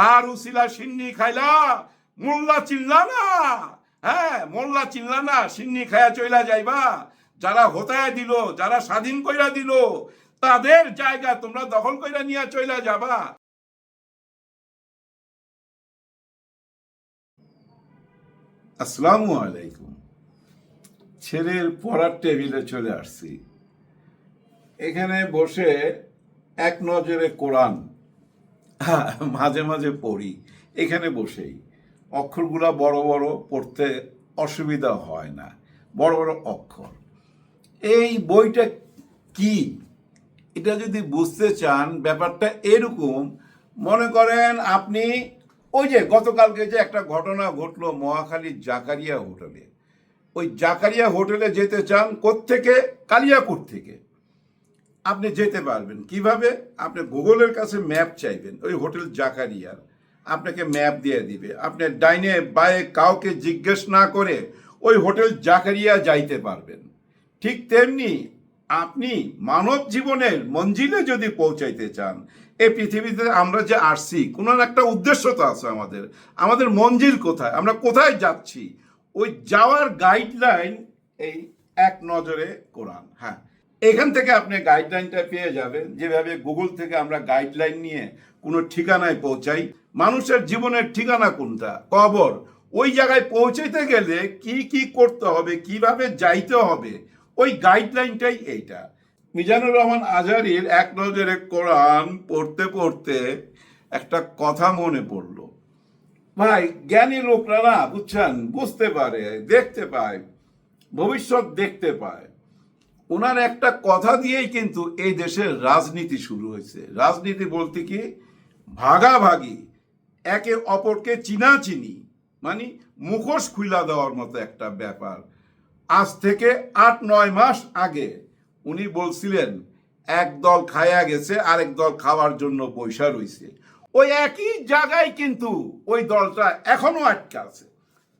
কার উসিলা সিন্নি খাইলা, মোল্লা চিল্লা না হ্যাঁ মোল্লা চিল্লা না সিন্নি খায়া চইলা যাইবা। যারা হোতায় দিল, যারা স্বাধীন কইরা দিল, তাদের জায়গা তোমরা দখল কইরা নিয়ে চইলা যাবা। আসসালামু আলাইকুম। ছেলের পড়ার টেবিলে চলে আসছি। এখানে বসে এক নজরে কোরআন মাঝে মাঝে পড়ি। এখানে বসেই। অক্ষরগুলা বড় বড় পড়তে অসুবিধা হয় না। বড় বড় অক্ষর। এই বইটা কি? এটা যদি বুঝতে চান, ব্যাপারটা এরকম। মনে করেন আপনি ওই যে গতকালকে যে একটা ঘটনা ঘটলো মহাখালীর জাকারিয়া হোটেলে। ওই জাকারিয়া হোটেলে যেতে চান কোত্থেকে? কালিয়াপুর থেকে। আপনি যেতে পারবেন। কীভাবে? আপনি গুগলের কাছে ম্যাপ চাইবেন, ওই হোটেল জাকারিয়ার। আপনাকে ম্যাপ দিয়ে দিবে। আপনি ডাইনে বায়ে কাউকে জিজ্ঞেস না করে ওই হোটেল জাকারিয়া যাইতে পারবেন। ঠিক তেমনি আপনি মানব জীবনের মঞ্জিলে যদি পৌঁছাইতে চান এই পৃথিবীতে আমরা যে আসছি, কোনো একটা উদ্দেশ্য তো আছে আমাদের। আমাদের মঞ্জিল কোথায়? আমরা কোথায় যাচ্ছি? ওই যাওয়ার গাইডলাইন এই এক নজরে কোরআন। হ্যাঁ। এখান থেকে আপনি গাইডলাইনটা পেয়ে যাবেন। যেভাবে গুগল থেকে আমরা গাইডলাইন নিয়ে কোনো ঠিকানায় পৌঁছাই, মানুষের জীবনের ঠিকানা কোনটা, কবর, ওই জায়গায় পৌঁছাইতে গেলে কি কি করতে হবে, কীভাবে যাইতে হবে, ওই গাইডলাইনটাই এইটা। মিজানুর রহমান আজারির এক নজরে কোরআন পড়তে পড়তে একটা কথা মনে পড়ল। ভাই, জ্ঞানী লোকরা না, বুঝছেন, বুঝতে পারে, দেখতে পায়, ভবিষ্যৎ দেখতে পায়। ওনার একটা কথা দিয়েই কিন্তু এই দেশের রাজনীতি শুরু হয়েছে। রাজনীতি বলতে কি? ভাগাভাগি। একে অপরকে চিনাচিনি। মানে মুখোশ খুইলা দেওয়ার মতো একটা ব্যাপার। আজ থেকে আট, নয় মাস আগে উনি বলছিলেন, এক দল খায়া গেছে, আরেক দল খাওয়ার জন্য পয়সা রইছে। ওই একই জায়গায় কিন্তু ওই দলটা এখনও আটকা আছে।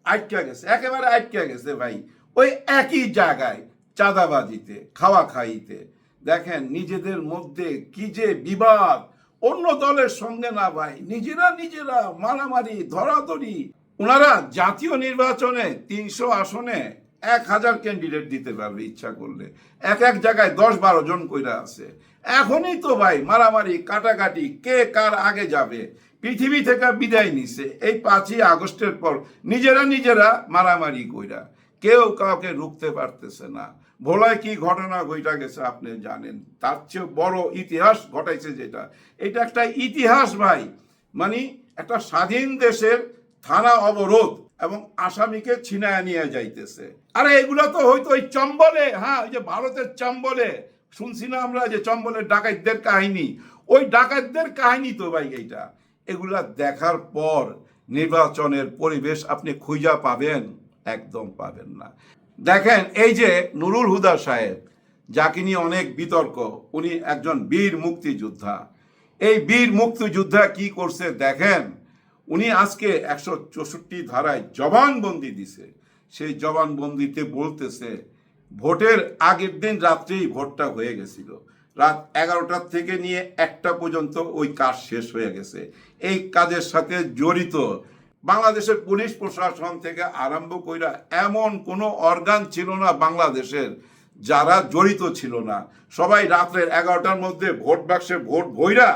আটকা গেছে। একেবারে আটকা গেছে ভাই। ওই একই জায়গায়। চাঁদাবাজিতে খাওয়া খাইতে দেখেন নিজেদের মধ্যে কি যে বিবাদ। অন্য দলের সঙ্গে না ভাই, নিজেরা নিজেরা মারামারি, ধরাধরি। ওনারা জাতীয় নির্বাচনে তিনশো আসনে এক হাজার ক্যান্ডিডেট দিতে পারবে ইচ্ছা করলে। এক এক জায়গায় দশ বারো জন কইরা আছে। এখনই তো ভাই মারামারি, কাটাকাটি, কে কার আগে যাবে। পৃথিবী থেকে বিদায় নিছে। এই পাঁচই আগস্টের পর নিজেরা নিজেরা মারামারি কইরা। কেউ কাউকে রুখতে পারতেছে না। ভোলায় কি ঘটনা ঘইটা গেছে আপনি জানেন। তার চেয়ে বড় ইতিহাস ঘটাইছে যেটা। এটা একটা ইতিহাস ভাই। মানে একটা স্বাধীন দেশের থানা অবরোধ এবং আসামিকে ছিনায় নিয়ে যাইতেছে। আরে এগুলো তো হয়তো ওই চম্বলে। হ্যাঁ ওই যে ভারতের চম্বলে। শুনছি না আমরা যে চম্বলের ডাকাতদের কাহিনী। ওই ডাকাতদের কাহিনী তো ভাই এইটা। এগুলা দেখার পর নির্বাচনের পরিবেশ আপনি খুঁজা পাবেন। একদম পাবেন না। দেখেন, এই যে নুরুল হুদা সাহেব, যাকে নিয়ে অনেক বিতর্ক, উনি একজন বীর মুক্তিযোদ্ধা। এই বীর মুক্তিযোদ্ধা কি করছে দেখেন, উনি আজকে একশো চৌষট্টি ধারায় জবানবন্দি দিছে। সেই জবানবন্দিতে বলতেছে, ভোটের আগের দিন রাত্রেই ভোটটা হয়ে গেছিল। রাত এগারোটার থেকে নিয়ে একটা পর্যন্ত ওই কাজ শেষ হয়ে গেছে। এই কাজের সাথে জড়িত বাংলাদেশের পুলিশ প্রশাসন থেকে আরম্ভ কইরা এমন কোনো অর্গান ছিল না বাংলাদেশের যারা জড়িত ছিল না। সবাই রাত্রের এগারোটার মধ্যে ভোট বাক্সে ভোট ভইরা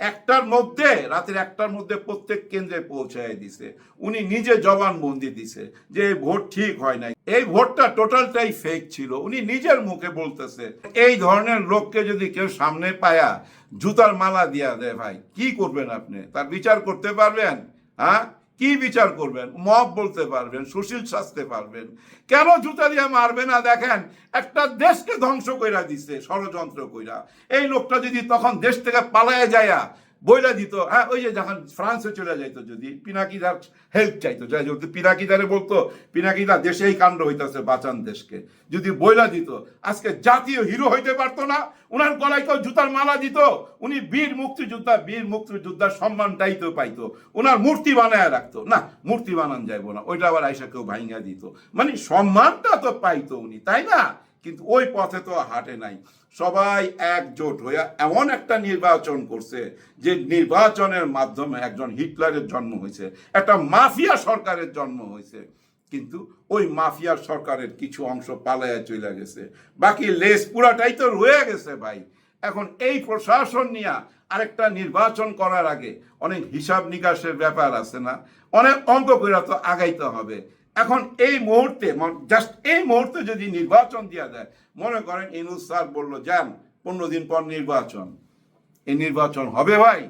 একটার মধ্যে, রাতের একটার মধ্যে প্রত্যেক কেন্দ্রে পৌঁছায় দিছে। উনি নিজে জবানবন্দি দিছে যে এই ভোট ঠিক হয় নাই। এই ভোটটা টোটালটাই ফেক ছিল। উনি নিজের মুখে বলতেছে, এই ধরনের লোককে যদি কেউ সামনে পায়া জুতার মালা দিয়া দেয় ভাই, কি করবেন আপনি? তার বিচার করতে পারবেন? হ্যাঁ? কি বিচার করবেন? মব বলতে পারবেন, সুশীল সাজতে পারবেন। কেন জুতা দিয়ে মারবে না? দেখেন, একটা দেশকে ধ্বংস কইরা দিছে, ষড়যন্ত্র কইরা। এই লোকটা যদি তখন দেশ থেকে পালায় যায়া বইলা দিত হ্যাঁ ওই যে যখন ফ্রান্সে চলে যাইতো যদি, পিনাকিদার হেল্প চাইতো যদি পিনাকিদারে বলতো, পিনাকিদা দেশেই কাণ্ড হইতাছে, বাঁচান দেশকে। যদি বইলা দিত, আজকে জাতীয় হিরো হইতে পারতো না ওনার গলায় কেউ জুতার মালা দিত, উনি বীর মুক্তিযোদ্ধা, বীর মুক্তিযোদ্ধার সম্মানটাই তো পাইতো ওনার মূর্তি বানায় রাখতো। না, মূর্তি বানান যাইবো না, ওইটা আবার আইসা কেউ ভাইঙ্গা দিত। মানে সম্মানটা তো পাইতো উনি, তাই না? কিন্তু ওই পথে তো হাঁটে নাই। সবাই একজোট হয়ে এমন একটা নির্বাচন করছে যে নির্বাচনের মাধ্যমে একজন হিটলারের জন্ম হয়েছে, একটা মাফিয়া সরকারের জন্ম হয়েছে। কিন্তু ওই মাফিয়া সরকারের কিছু অংশ পালাইয়া চলে গেছে। বাকি লেস পুরাটাই তো রয়ে গেছে ভাই। এখন এই প্রশাসন নিয়ে আরেকটা নির্বাচন করার আগে অনেক হিসাব নিকাশের ব্যাপার আছে না? অনেক অঙ্ক করে তো আগাইতে হবে। এখন এই মুহূর্তে জাস্ট এই মুহূর্তে যদি নির্বাচন দেওয়া যায় মনে করেন ইনুস স্যার বলল, যান, পনেরো দিন পর নির্বাচন। এই নির্বাচন হবে ভাই।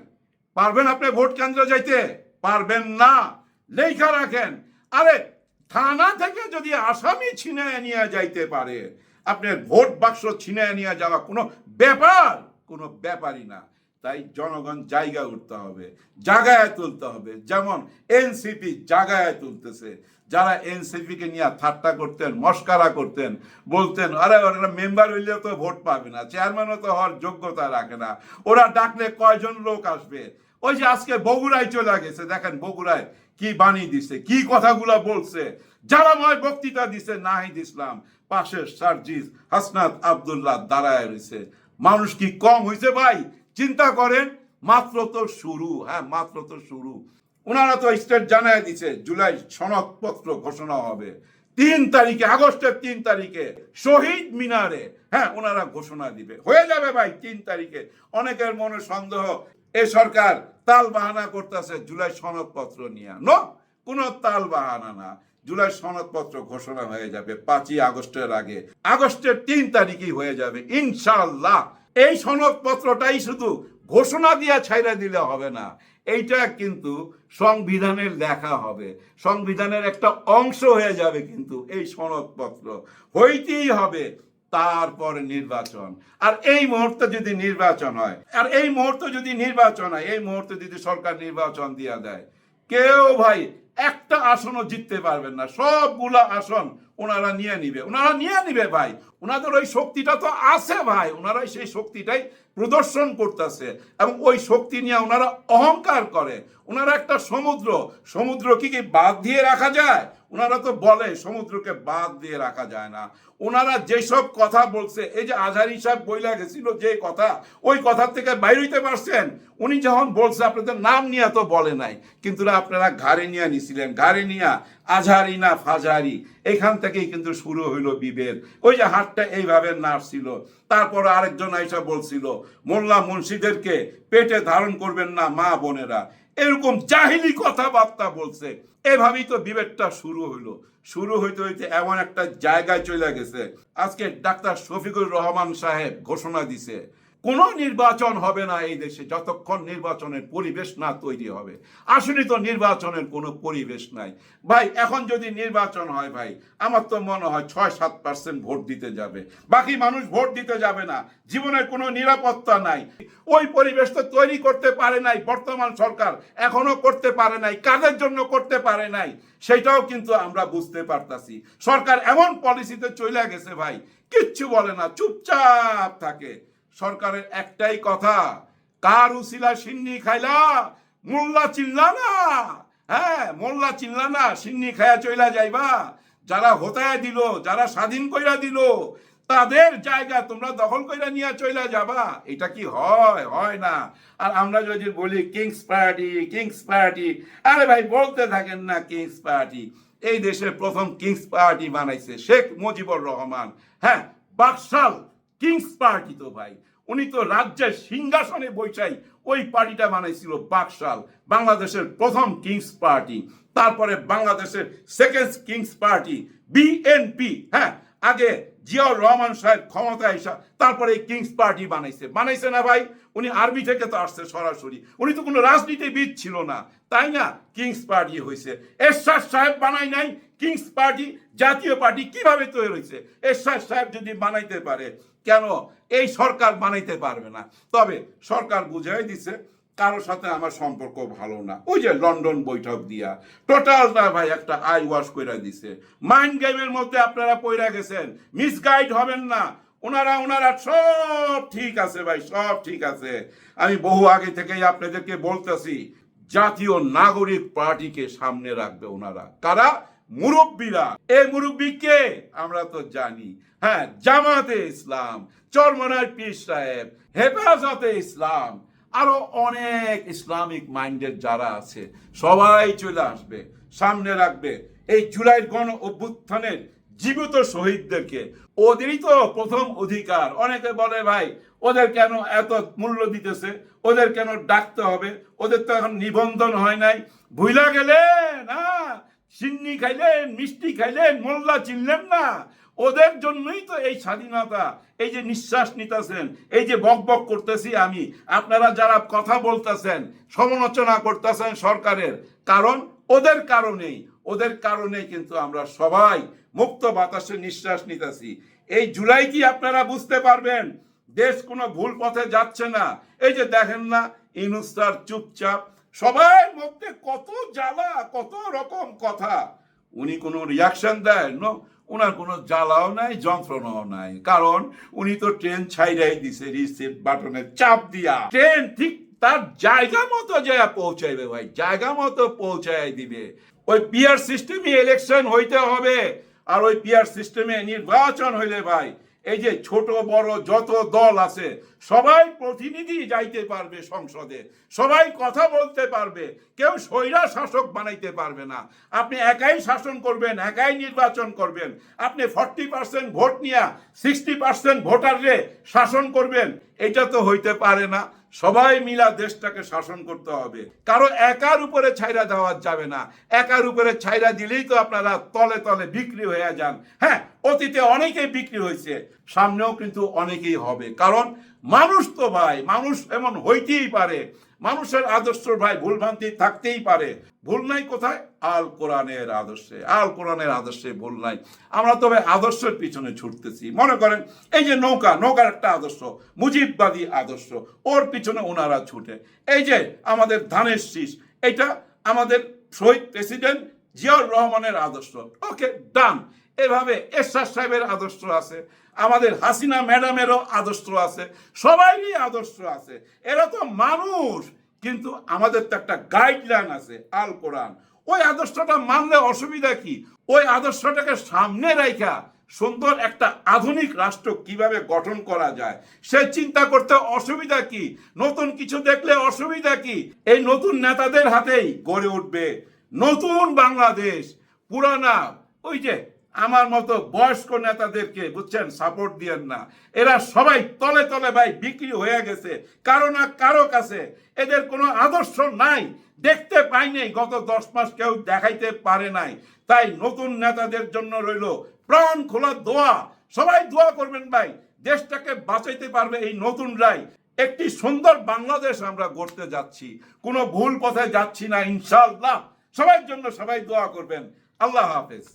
পারবেন আপনি ভোট কেন্দ্র যাইতে? পারবেন না। লেখা রাখেন। আরে, থানা থেকে যদি আসামি ছিনায় নিয়ে যাইতে পারে, আপনার ভোট বাক্স ছিনায় নিয়ে যাওয়া কোনো ব্যাপার? কোনো ব্যাপারই না। তাই জনগণ জায়গা উঠতে হবে জায়গায় তুলতে হবে। যেমন এনসিপি জায়গায় তুলতেছে, যারা এনসিপি কে নিয়ে ঠাট্টা করতেন, মস্কারা করতেন, বলতেন, আরে, ওরা মেম্বার হইলে তো ভোট পাবে না, চেয়ারম্যানও তো হওয়ার যোগ্যতা রাখে না, ওরা ডাকলে কয়জন লোক আসবে? ওই যে আজকে বগুড়ায় চলে গেছে, দেখেন বগুড়ায় কি বাণী দিছে, কি কথাগুলা বলছে। যারাময় বক্তৃতা দিছে নাহিদ ইসলাম পাশে সার্জিস হাসনাত আবদুল্লাহ দাঁড়ায় রয়েছে। মানুষ কি কম হয়েছে ভাই? চিন্তা করেন, মাত্র তো শুরু হ্যাঁ মাত্র তো শুরু। ওনারা তো স্টেট জানায় দিছে, জুলাই সনদপত্র ঘোষণা হবে। তিন তারিখে, আগস্টের তিন তারিখে, শহীদ মিনারে হ্যাঁ ওনারা ঘোষণা দিবে। হয়ে যাবে ভাই তিন তারিখে। অনেকের মনে সন্দেহ, এ সরকার তাল বাহানা করতেছে জুলাই সনদপত্র নিয়ে। নো, কোনো তাল বাহানা না। জুলাই সনদপত্র ঘোষণা হয়ে যাবে পাঁচই আগস্টের আগে। আগস্টের তিন তারিখই হয়ে যাবে ইনশাল্লাহ এই সনদপত্রটাই শুধু ঘোষণা দিয়া ছাইরা দিলে হবে না, এইটা কিন্তু সংবিধানের লেখা হবে। সংবিধানের একটা অংশ হয়ে যাবে কিন্তু এই সনদপত্র। হইতেই হবে তারপরে নির্বাচন। আর এই মুহূর্তে যদি নির্বাচন হয়, আর এই মুহূর্তে যদি নির্বাচন হয়, এই মুহূর্তে যদি সরকার নির্বাচন দিয়া দেয়, কেউ ভাই একটা আসনও জিততে পারবেন না। সবগুলা আসন ওনারা নিয়ে নিবে। ওনারা নিয়ে নিবে ভাই। ওনাদের ওই শক্তিটা তো আছে ভাই। ওনারা সেই শক্তিটাই প্রদর্শন করতেছে এবং ওই শক্তি নিয়ে ওনারা অহংকার করে। ওনারা একটা সমুদ্র। সমুদ্র কি কি বাদ দিয়ে রাখা যায়? ওনারা তো বলে, সমুদ্রকে বাদ দিয়ে রাখা যায় না। ওনারা যেসব কথা বলছে, এই যে আজহারি সাহেব বইলা গেছিল যে কথা, ওই কথা থেকে বাইর হইতে পারছেন? উনি যখন বলছে, আপনাদের নাম নিয়ে তো বলে নাই, কিন্তু আপনারা ঘাড়ে নিয়ে নিছিলেন। ঘাড়ে নিয়ে আজহারি না ফাজারি, এখান থেকেই কিন্তু শুরু হইল বিভেদ। ওই যে হাতটা এইভাবে নাড়ছিল। তারপর আরেকজন আইসা বলছিল, মোল্লা মুন্সিদেরকে পেটে ধারণ করবেন না মা বোনেরা। এরকম জাহিলি কথাবার্তা বলছে। এভাবেই তো বিভেদটা শুরু হইল। শুরু হইতে হইতে এমন একটা জায়গায় চলে গেছে। আজকে ডাক্তার শফিকুর রহমান সাহেব ঘোষণা দিছে কোনো নির্বাচন হবে না এই দেশে, যতক্ষণ নির্বাচনের পরিবেশ না তৈরি হবে। আসলে তো নির্বাচনের কোনো পরিবেশ নাই। ভাই, এখন যদি নির্বাচন হয় ভাই, আমার তো মনে হয় ছয়, সাত পার্সেন্ট ভোট দিতে যাবে। বাকি মানুষ ভোট দিতে যাবে না। জীবনের কোনো নিরাপত্তা নাই। ওই পরিবেশ তো তৈরি করতে পারে নাই, বর্তমান সরকার এখনও করতে পারে নাই, কাদের জন্য করতে পারে নাই, সেটাও কিন্তু আমরা বুঝতে পারতাছি। সরকার এমন পলিসিতে চলে গেছে ভাই, কিচ্ছু বলে না, চুপচাপ থাকে। সরকারের একটাই কথা, কার উসিলা সিন্নি খাইলা, মোল্লা চিল্লা না। হ্যাঁ মোল্লা চিল্লা না, সিন্নি খায়া চইলা যাইবা। যারা হতায় দিল, যারা স্বাধীন কইরা দিল, তাদের জায়গা তোমরা দখল কইরা নিয়ে চইলা যাবা। এটা কি হয়? হয় না। আর আমরা যদি বলি, কিংস পার্টি কিংস পার্টি, আরে ভাই, বলতে থাকেন না, কিংস পার্টি। এই দেশের প্রথম কিংস পার্টি বানাইছে শেখ মুজিবুর রহমান। হ্যাঁ বাকশাল কিংস পার্টি তো ভাই। উনি তো রাজ্যের সিংহাসনে বৈশাই ওই পার্টিটা বানাইছিল বাকশাল, বাংলাদেশের প্রথম কিংস পার্টি। তারপরে বাংলাদেশের সেকেন্ড কিংস পার্টি, বিএনপি হ্যাঁ আগে জিয়াউর রহমান সাহেব ক্ষমতায় আসা তারপরে এই কিংস পার্টি বানাইছে। বানাইছে না ভাই? উনি আর্মি থেকে তো আসছে সরাসরি। উনি তো কোনো রাজনীতিবিদ ছিল না। তাই না? কিংস পার্টি হয়েছে এরশাদ সাহেব বানাই নাই কিংস পার্টি, জাতীয় পার্টি কীভাবে তৈরি হয়েছে এরশাদ সাহেব যদি বানাইতে পারে কেন? এই সরকার বানাইতে পারবে না। তবে সরকার বুঝাই দিছে কারোর সাথে আমার সম্পর্ক ভালো না। ওই যে লন্ডন বৈঠক দিয়া টোটালটা ভাই একটা আই ওয়াশ কইরা দিছে। মাইন্ড গেমের মধ্যে আপনারা পইরা গেছেন। মিসগাইড হবেন না। ওনারা ওনারা সব ঠিক আছে ভাই, সব ঠিক আছে। আমি বহু আগে থেকেই আপনাদেরকে বলতেছি, জাতীয় নাগরিক পার্টিকে সামনে রাখবে ওনারা। কারা? মুরব্বীরা। এই মুরব্বী কে আমরা তো জানি। হ্যাঁ জামাতে ইসলাম চরমনার পীর সাহেব, হেফাজতে ইসলাম, আরও অনেক ইসলামিক মাইন্ডের যারা আছে, সবাই চলে আসবে, সামনে রাখবে। এই জুলাইয়ের গণ অভ্যুত্থানের জীবিত শহীদদেরকে, ওদেরই তো প্রথম অধিকার। অনেকে বলে, ভাই, ওদের কেন এত মূল্য দিতেছে? ওদের কেন ডাকতে হবে? ওদের তো এখন নিবন্ধন হয় নাই। ভুইলা গেলে না সিন্নি খাইলেন, মিষ্টি খাইলেন, মোল্লা চিনলেন না। ওদের জন্যই তো এই স্বাধীনতা, এই যে নিঃশ্বাস নিতেছেন, এই যে বক বক করতেছি আমি। আপনারা যারা কথা বলতেছেন, সমালোচনা করতেছেন সরকারের, কারণ ওদের কারণেই ওদের কারণেই কিন্তু আমরা সবাই মুক্ত বাতাসে নিঃশ্বাস নিতেছি। এই জুলাই কি আপনারা বুঝতে পারবেন? দেশ কোনো ভুল পথে যাচ্ছে না। এই যে দেখেন না ইনুস্তার চুপচাপ সবাই মধ্যে কত জ্বালা, কত রকম কথা। উনি কোনো রিয়াকশন দেয় নো ওনার কোনো জ্বালাও নাই, যন্ত্রণাও নাই। কারণ উনি তো ট্রেন ছাইরাই দিছে রিসিভ বাটনে চাপ দিয়া। ট্রেন ঠিক তার জায়গা মতো যায় পৌঁছাইবে ভাই, জায়গা মতো পৌঁছাই দিবে। ওই পিয়ার সিস্টেমে ইলেকশন হইতে হবে, আর ওই পিয়ার সিস্টেমে নির্বাচন হইলে ভাই এই যে ছোট, বড় যত দল আছে, সবাই প্রতিনিধি যাইতে পারবে সংসদে, সবাই কথা বলতে পারবে, কেউ স্বৈরা শাসক বানাইতে পারবে না। আপনি একাই শাসন করবেন, একাই নির্বাচন করবেন, আপনি ফর্টি পার্সেন্ট ভোট নিয়ে, সিক্সটি পার্সেন্ট ভোটারে শাসন করবেন এটা তো হইতে পারে না। সবাই মিলা দেশটাকে শাসন করতে হবে। কারও একার উপরে ছাইরা দেওয়া যাবে না। একার উপরে ছাইরা দিলেই তো আপনারা তলে তলে বিক্রি হয়ে যান। হ্যাঁ অতীতে অনেকেই বিক্রি হয়েছে, সামনেও কিন্তু অনেকেই হবে। কারণ মানুষ তো ভাই, মানুষ এমন হইতেই পারে মানুষের আদর্শ ভাই ভুলভ্রান্তি থাকতেই পারে। ভুল নাই কোথায়? আল কোরআনের আদর্শে। আল কোরআনের আদর্শে ভুল নাই। আমরা তবে আদর্শের পিছনে ছুটতেছি। মনে করেন, এই যে নৌকা, নৌকার একটা আদর্শ, মুজিববাদী আদর্শ, ওর পিছনে ওনারা ছুটে। এই যে আমাদের ধানের শীষ, এটা আমাদের শহীদ প্রেসিডেন্ট জিয়াউর রহমানের আদর্শ। ওকে, ডান। এভাবে এরশাদ সাহেবের আদর্শ আছে, আমাদের হাসিনা ম্যাডামেরও আদর্শ আছে, সবাইরই আদর্শ আছে। এরা তো মানুষ, কিন্তু আমাদের তো একটা গাইডলাইন আছে, আল কোরআন। ওই আদর্শটা মানলে অসুবিধা কি? ওই আদর্শটাকে সামনে রাখা সুন্দর একটা আধুনিক রাষ্ট্র কীভাবে গঠন করা যায়, সে চিন্তা করতে অসুবিধা কি? নতুন কিছু দেখলে অসুবিধা কি? এই নতুন নেতাদের হাতেই গড়ে উঠবে নতুন বাংলাদেশ, পুরানা, ওই যে আমার মতো বয়স্ক নেতাদেরকে, বুঝছেন সাপোর্ট দিয়েন না। এরা সবাই তলে তলে ভাই বিক্রি হয়ে গেছে। কারও না কারও কাছে এদের কোনো আদর্শ নাই। দেখতে পাই পাইনি গত দশ মাস কেউ দেখাইতে পারে নাই। তাই নতুন নেতাদের জন্য রইল প্রাণ খোলা দোয়া। সবাই দোয়া করবেন ভাই, দেশটাকে বাঁচাইতে পারবে এই নতুনরাই একটি সুন্দর বাংলাদেশ আমরা গড়তে যাচ্ছি। কোনো ভুল পথে যাচ্ছি না ইনশাল্লাহ সবার জন্য সবাই দোয়া করবেন। আল্লাহ হাফেজ।